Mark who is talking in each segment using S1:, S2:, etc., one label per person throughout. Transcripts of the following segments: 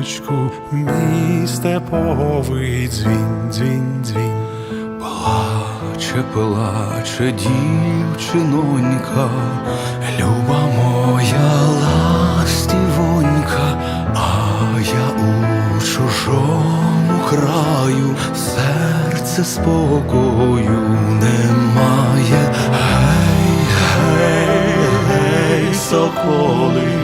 S1: дзвіночку, мій степовий дзвін, дзвін, дзвін.
S2: Плаче, плаче дівчинонька, люба моя ластівонька, а я у чужому краю, серце спокою немає. Гей, гей, гей, соколи,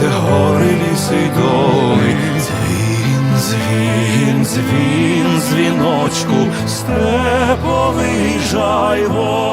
S2: оминайте гори, ліси, доли, дзвін, дзвін, дзвін, дзвіночку, степовий жай ворог.